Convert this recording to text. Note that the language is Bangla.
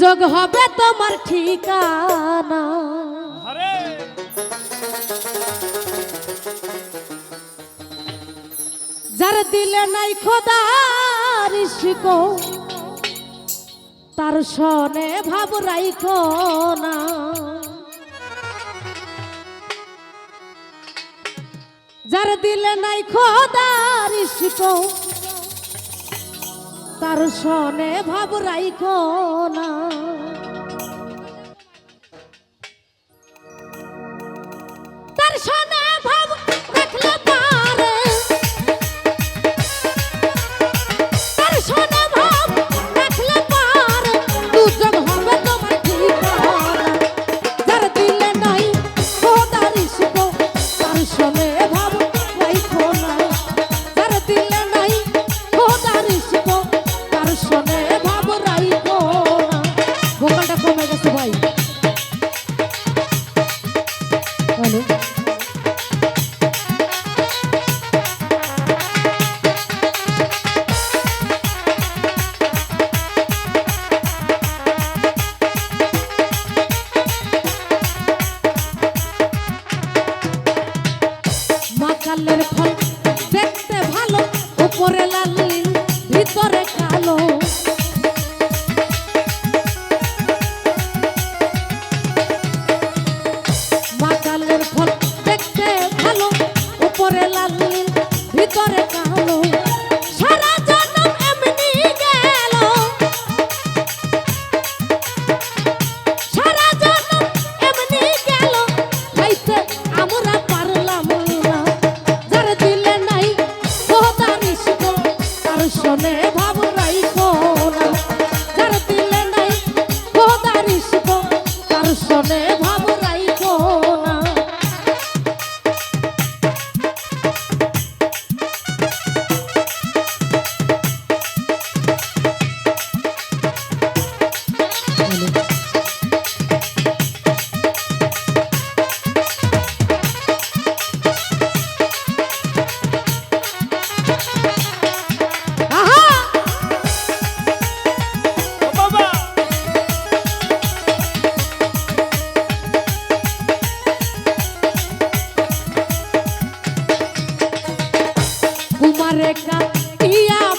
যোগ হবে তোমার ঠিকানা। যার দিলে নাই খোদার তার সনে ভাব রাইখো না। যার দিলে নাই খোদার শিকো তার সনে ভাবরাই কনা কালের ফল দেখতে ভালো উপরে লাল ভিতরে কারে কাইয়া